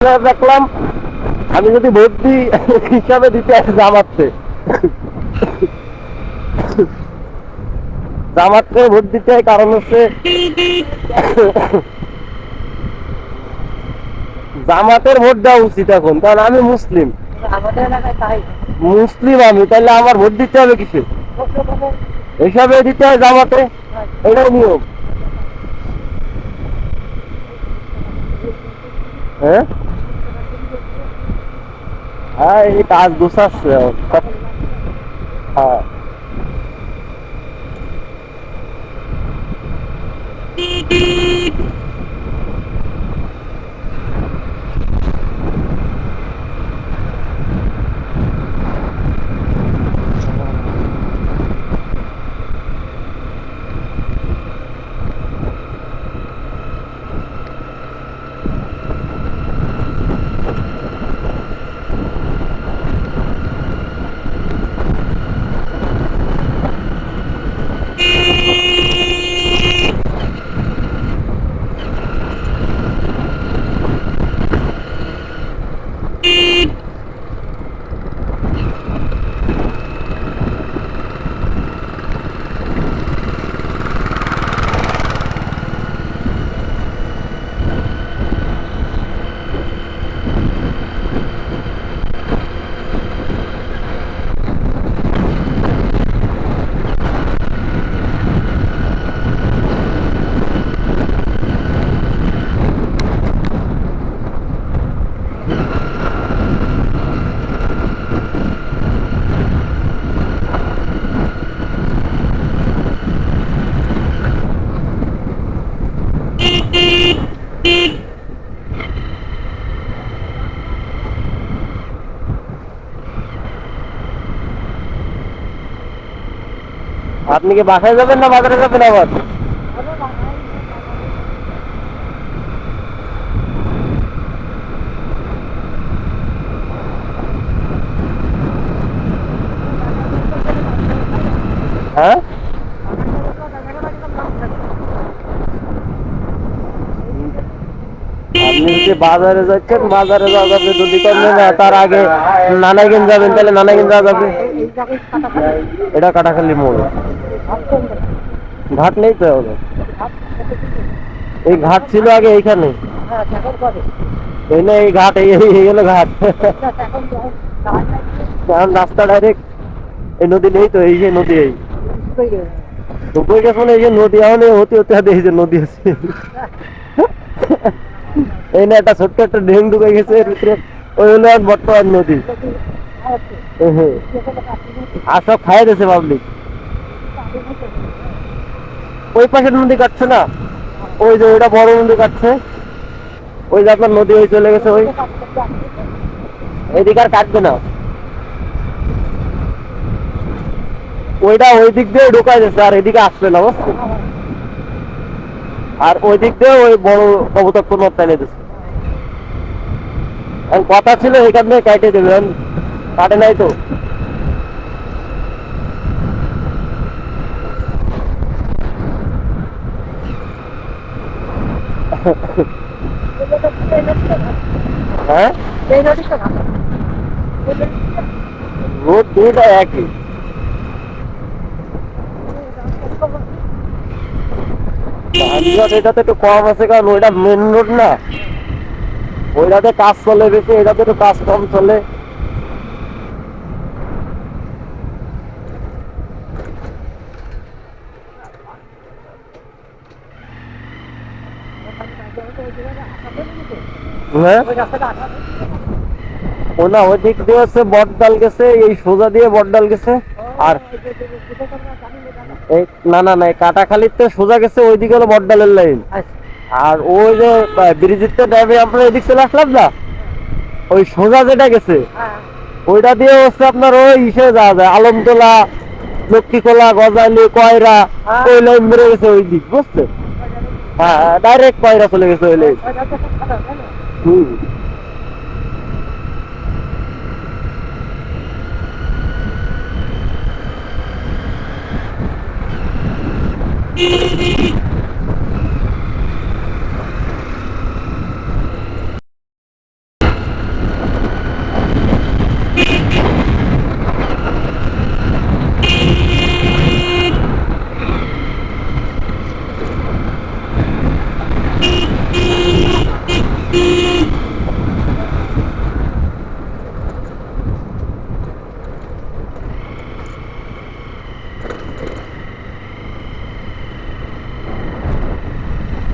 দেখলাম আমি যদি ভোট দিই হিসাবে দিতে আসে জামাতকে। জামাতকে ভোট দিতে কারণ হচ্ছে জামাতের ভোট দেওয়া উচিত এখন কারণ আমি মুসলিম। মুসলিম আমি তাহলে আমার ভোট দিতে হবে কিছু হিসাবে দিতে হয় জামাতে এটাই নিয়ম। হ্যাঁ? হ্যাঁ এই কাজ গুছাচ্ছে হ্যাঁ। আপনি কি বাসায় যাবেন না বাজারে যাবেন আবার হ্যাঁ আপনি যদি বাজারে যাচ্ছেন বাজারে যাওয়া যাবে যদি কমবে না তার আগে নানাইগঞ্জ যাবেন তাহলে নানাইগঞ্জ যাওয়া যাবে এটা কাটাখালি মোড়। ঘাট নেই তো এখন। এই ঘাট ছিল আগে এইখানে। এই না, এই ঘাট, এই হলো ঘাট। এখন রাস্তা ডাইরেক্ট এই নদী নেই তো, এই যে নদী এই। ডুবে গেছে এই যে নদী, এখন হতে হতে হতে এই যে নদী আছে। এই না, একটা ছোট্ট একটা ঢেং ঢুকে গেছে ভিতরে। ওই হলো বর্তমান নদী। আর সব খাই দিয়েছে পাবলিক ওই পাশের নদী কাটছে না? ওই যে ওইটা বড় নদী কাটছে। ওই যে আপনার নদী ওই চলে গেছে ওই। এদিকে আর কাটবে না। ওইটা ওই দিক দিয়ে ঢোকাই যাচ্ছে আর এদিকে আসবে না বুঝছ আর ওই দিক দিয়ে ওই বড় কবুতর কোন দিচ্ছে কথা ছিল এখান থেকে কাটে দেবে এখন কাটে নাই তো। হ্যাঁ? রোড এটাতে কম আছে কারণ ওইটা মেন রোড না। ওইটাতে কাজ চলে বেশি, এটাতে একটু কাজ কম চলে। হ্যাঁ? ও না ওই দিক দিয়ে হচ্ছে বটডাল গেছে এই সোজা দিয়ে বটডাল গেছে। আর এই না না না কাটাখালিতে সোজা গেছে হলো বটডালের লাইন। আর ওই যে ড্রাইভে আমরা এদিক চলে আসলাম না? ওই সোজা যেটা গেছে ওইটা দিয়ে হচ্ছে আপনার ওই ইসে যাওয়া যায় আলমতলা লক্ষ্মীকোলা গজালি কয়রা হ্যাঁ। ওই লাইন বেড়ে গেছে ওই দিক বুঝছে হ্যাঁ ডাইরেক্ট পায়রা চলে গেছে ওই লাইন হুম।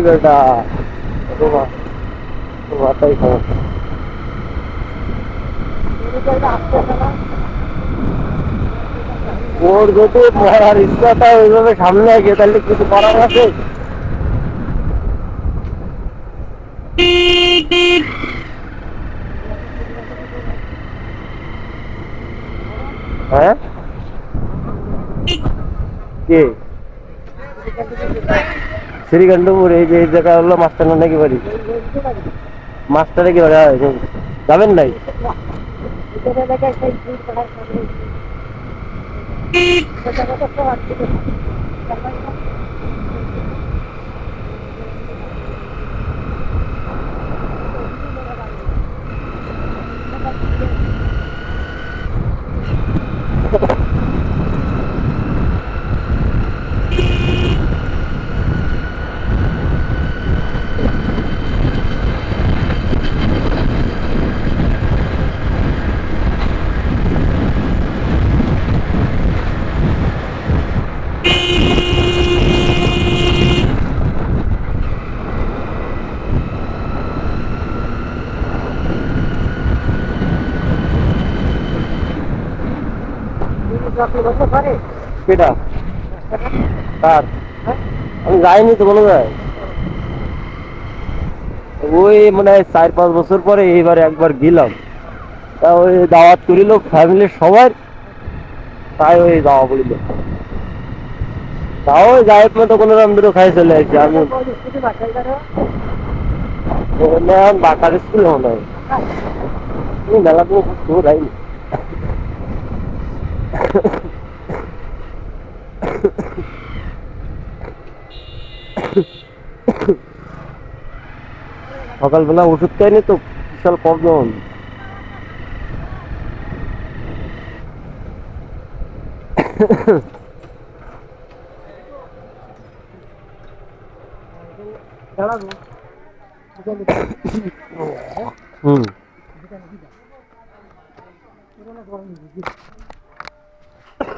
বেটা। সমস্যা ওর যদি পড়ার ইচ্ছাটা ওইভাবে সামনে আগে, তাহলে কিছু করার আছে? হ্যাঁ? কে? শ্রীকান্তপুর এই এই জায়গা হলো মাস্টার নাকি বাড়ি মাস্টারে কি বাড়ি? যাবেন নাই কেটা কার? আমি যাইনি তো কোনো যায় ওই মনে চার পাঁচ বছর পরে এইবার একবার গেলাম। তা ওই দাওয়াত করিল ফ্যামিলির সবার তাই ওই যাওয়া বলিল। তাও গায়ের মতো কোনো রকম দুটো খাই চলে আসছি। আমি বাটার স্কুল হয় মেলা তো দূর আইনি সকালবেলা ওষুধ খাইনি তো বিশাল প্রবলেম হুম।